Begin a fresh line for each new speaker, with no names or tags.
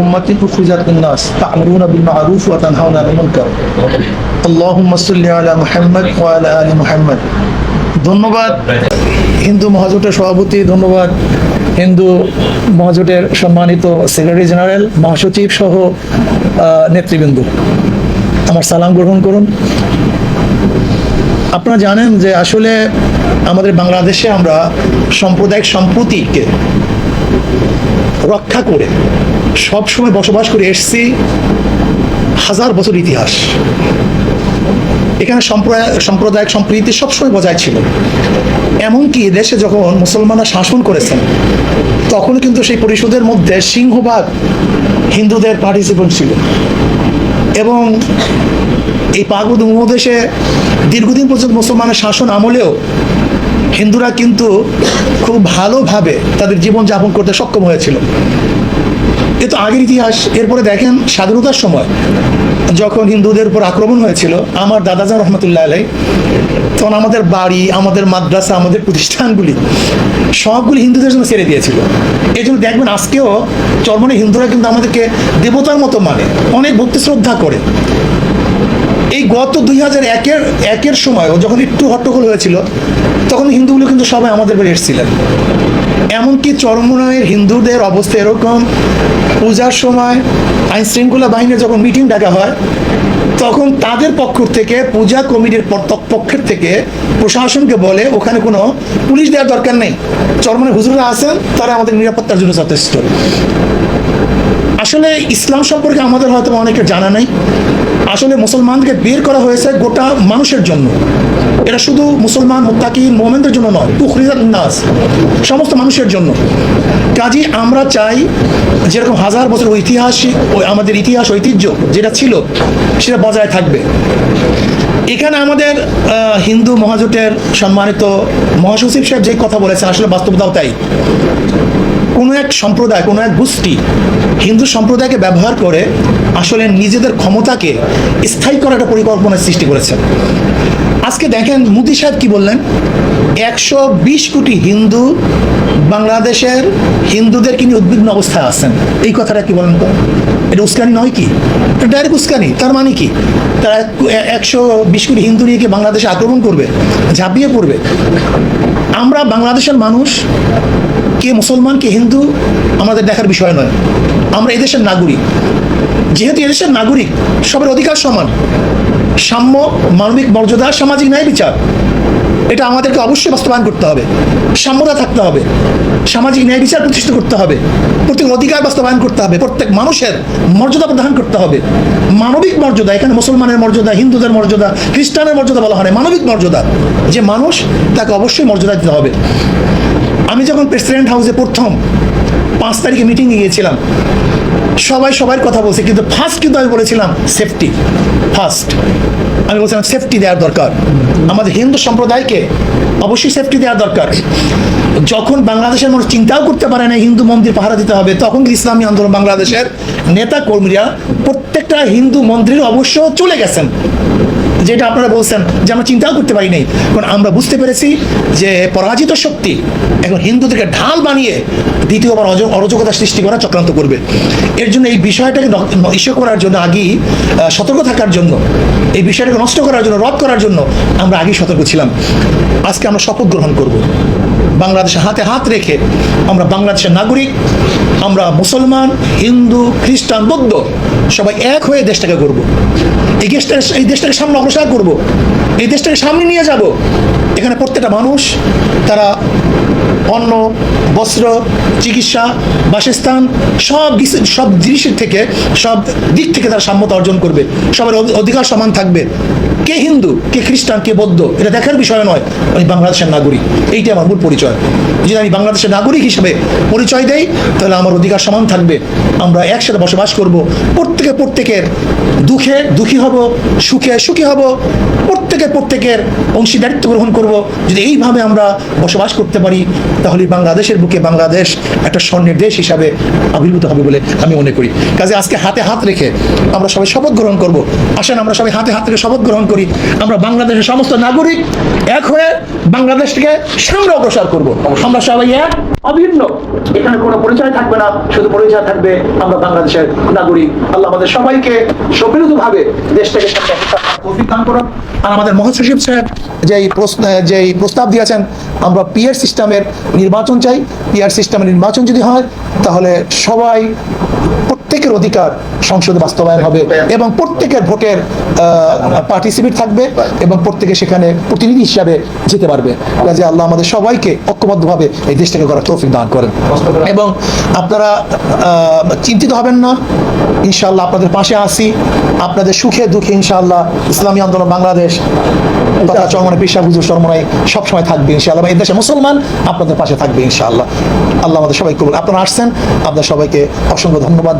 উম্মাতিন উখরিজাত লিন-নাস তা'মুরুনা বিল মা'রুফ ওয়া তানহাউনা আনিল মুনকার আল্লাহুম্মা সাল্লি আলা ওয়া আলা আলি ধন্যবাদ হিন্দু মহাজোটের সভাপতি, ধন্যবাদ হিন্দু মহাজোটের সম্মানিত সেক্রেটারি জেনারেল মহাসচিব সহ নেতৃবৃন্দ। আমার সালাম গ্রহণ করুন। আপনারা জানেন যে আসলে আমাদের বাংলাদেশে আমরা সাম্প্রদায়িক সম্প্রীতিকে রক্ষা করে সবসময় বসবাস করে এসছি হাজার বছর ইতিহাস। এখানে সম্প্রদায় সাম্প্রদায়িক সম্প্রীতি সবসময় বজায় ছিল। এমনকি দেশে যখন মুসলমানরা শাসন করেছেন তখন কিন্তু সেই পরিষদের মধ্যে সিংহভাগ হিন্দুদের পার্টিসিপেন্ট ছিল। এবং এই পাকুদ উপদেশে দীর্ঘদিন পর্যন্ত মুসলমানের শাসন আমলেও হিন্দুরা কিন্তু খুব ভালোভাবে তাদের জীবন জীবনযাপন করতে সক্ষম হয়েছিল। এ তো আগের ইতিহাস। এরপরে দেখেন স্বাধীনতার সময় যখন হিন্দুদের উপর আক্রমণ হয়েছিল, আমার দাদাজান রহমতুল্লাহ আলাই তখন আমাদের বাড়ি, আমাদের মাদ্রাসা, আমাদের প্রতিষ্ঠানগুলি সবগুলি হিন্দুদের জন্য ছেড়ে দিয়েছিল। এই জন্য দেখবেন আজকেও চরমনে হিন্দুরা কিন্তু আমাদেরকে দেবতার মতো মানে অনেক ভক্তি শ্রদ্ধা করে। এই গত দুই হাজার একের একের সময় যখন একটু হট্টগোল হয়েছিল, তখন হিন্দুগুলো কিন্তু সবাই আমাদের বাড়ি এসেছিলেন। এমনকি চরমনায়ের হিন্দুদের অবস্থা এরকম। পূজার সময় আইন শৃঙ্খলা বাহিনীর যখন মিটিং ডাকা হয় তখন তাদের পক্ষ থেকে পূজা কমিটির পক্ষের থেকে প্রশাসনকে বলে ওখানে কোনো পুলিশ দেওয়ার দরকার নেই। চরমনের হুজুররা আছেন, তারা আমাদের নিরাপত্তার জন্য যথেষ্ট। আসলে ইসলাম সম্পর্কে আমাদের হয়তো অনেকের জানা নেই। আসলে মুসলমানকে বের করা হয়েছে গোটা মানুষের জন্য। এটা শুধু মুসলমান, মুত্তাকি, মোমেনদের জন্য নয় তুখরিজাত নাস, সমস্ত মানুষের জন্য। কাজী, আমরা চাই যেরকম হাজার বছর ঐতিহাসিক আমাদের ইতিহাস ঐতিহ্য যেটা ছিল, সেটা বজায় থাকবে। এখানে আমাদের হিন্দু মহাজোটের সম্মানিত মহাসচিব সাহেব যে কথা বলেছেন আসলে বাস্তবতাও তাই। কোনো এক সম্প্রদায়, কোনো এক গোষ্ঠী হিন্দু সম্প্রদায়কে ব্যবহার করে আসলে নিজেদের ক্ষমতাকে স্থায়ী করার একটা পরিকল্পনার সৃষ্টি করেছেন আজকে দেখেন মোদি সাহেব কি বললেন? একশো বিশ কোটি হিন্দু বাংলাদেশের হিন্দুদেরকে নিয়ে উদ্বিগ্ন অবস্থায় আছেন? এই কথাটা কি বলেন তো? এটা উস্কানি নয় কি? এটা ডাইরেক্ট উস্কানি, তার মানে কি? তারা একশো বিশ কোটি হিন্দু নিয়ে কি বাংলাদেশে আক্রমণ করবে? ঝাঁপিয়ে পড়বে? আমরা বাংলাদেশের মানুষ, কে মুসলমান, কে হিন্দু, আমাদের দেখার বিষয় নয়। আমরা এদেশের নাগরিক। যেহেতু এদেশের নাগরিক, সবার অধিকার সমান। সাম্য মানবিক মর্যাদা সামাজিক ন্যায় বিচার। এটা আমাদেরকে অবশ্যই বাস্তবায়ন করতে হবে। সাম্যতা থাকতে হবে। সামাজিক ন্যায় বিচার প্রতিষ্ঠিত করতে হবে। প্রত্যেক অধিকার বাস্তবায়ন করতে হবে। প্রত্যেক মানুষের মর্যাদা প্রদান করতে হবে। মানবিক মর্যাদা এখানে মুসলমানের মর্যাদা হিন্দুদের মর্যাদা খ্রিস্টানের মর্যাদা বলা হয় না, মানবিক মর্যাদা। যে মানুষ তাকে অবশ্যই মর্যাদা দিতে হবে। আমি যখন প্রেসিডেন্ট হাউসে প্রথম পাঁচ তারিখে মিটিংয়ে গিয়েছিলাম সবাই সবার কথা বলছে কিন্তু ফার্স্ট কিন্তু আমি বলেছিলাম সেফটি ফার্স্ট আমি বলছিলাম সেফটি দেওয়ার দরকার। আমাদের হিন্দু সম্প্রদায়কে অবশ্যই সেফটি দেওয়ার দরকার। যখন বাংলাদেশের মানুষ চিন্তাও করতে পারে না, হিন্দু মন্দির পাহারা দিতে হবে, তখন ইসলামী আন্দোলন বাংলাদেশের নেতা কর্মীরা প্রত্যেকটা হিন্দু মন্দিরে অবশ্য চলে গেছেন। যেটা আপনারা বলছেন যে আমরা চিন্তাও করতে পারি নাই। কারণ আমরা বুঝতে পেরেছি যে পরাজিত শক্তি এখন হিন্দুদেরকে ঢাল বানিয়ে দ্বিতীয়বার অরাজকতা সৃষ্টি করা চক্রান্ত করবে। এর জন্য এই বিষয়টাকে ইস্যু করার জন্য আগেই সতর্ক থাকার জন্য এই বিষয়টাকে নষ্ট করার জন্য রদ করার জন্য আমরা আগেই সতর্ক ছিলাম। আজকে আমরা শপথ গ্রহণ করব। বাংলাদেশে হাতে হাত রেখে আমরা বাংলাদেশের নাগরিক, আমরা মুসলমান, হিন্দু, খ্রিস্টান, বৌদ্ধ সবাই এক হয়ে দেশটাকে করব এই দেশটাকে এই দেশটাকে সামনে অগ্রসর করব। এই দেশটাকে সামনে নিয়ে যাব। এখানে প্রত্যেকটা মানুষ, তারা অন্ন বস্ত্র, চিকিৎসা, বাসস্থান, সব সব জিনিসের থেকে, সব দিক থেকে তারা সাম্যতা অর্জন করবে। সবার অধিকার সমান থাকবে। কে হিন্দু, কে খ্রিস্টান, কে বৌদ্ধ, এটা দেখার বিষয় নয়। আমি বাংলাদেশের নাগরিক, এইটাই আমার মূল পরিচয়। যদি আমি বাংলাদেশের নাগরিক হিসেবে পরিচয় দেই, তাহলে আমার অধিকার সমান থাকবে। আমরা একসাথে বসবাস করব। প্রত্যেকে প্রত্যেকের দুঃখে দুঃখী হব, সুখে সুখী হব। প্রত্যেকে প্রত্যেকের অংশীদারিত্ব গ্রহণ করব। যদি এইভাবে আমরা বসবাস করতে পারি তাহলে বাংলাদেশের বুকে বাংলাদেশ একটা স্বর্ণের হিসাবে আবির্ভূত হবে বলে আমি মনে করি। কাজে আজকে হাতে হাত রেখে আমরা সবাই শপথ গ্রহণ করব। আসেন আমরা সবাই হাতে হাত রেখে শপথ গ্রহণ করি। আমরা বাংলাদেশের সমস্ত নাগরিক এক হয়ে বাংলাদেশকে সামনে অগ্রসর করব। আমরা সবাই এক অভিন্ন। এখানে কোনো পরিচয় থাকবে না, শুধু পরিচয় থাকবে আমরা বাংলাদেশের নাগরিক। আল্লাহ আমাদের সবাইকে যাওয়ার তৌফিক দান করুন আর আমাদের মহাসচিব সাহেব যেই যেই প্রস্তাব দিয়েছেন, আমরা পিয়ার সিস্টেমের নির্বাচন চাই। পিয়ার সিস্টেমের নির্বাচন যদি হয়, তাহলে সবাই প্রত্যেকের অধিকার সংসদে বাস্তবায়ন হবে এবং প্রত্যেকের ভোটের পার্টিসিপেট থাকবে এবং প্রত্যেকে সেখানে প্রতিনিধি হিসাবে যেতে পারবে। কাজে আল্লাহ আমাদের সবাইকে ঐক্যবদ্ধভাবে এই দেশটাকে করার তৌফিক দান করেন। এবং আপনারা চিন্তিত হবেন না। ইনশাআল্লাহ আপনাদের পাশে আসি আপনাদের সুখে দুঃখে ইনশাল্লাহ ইসলামী আন্দোলন বাংলাদেশ তথা চরমনে পেশা হুজুর চরমনায় সবসময় থাকবে ইনশাআল্লাহ। এই দেশে মুসলমান আপনাদের পাশে থাকবে ইনশাআল্লাহ। আল্লাহ আমাদের সবাই করুন আপনারা আসছেন, আপনাদের সবাইকে অসংখ্য ধন্যবাদ।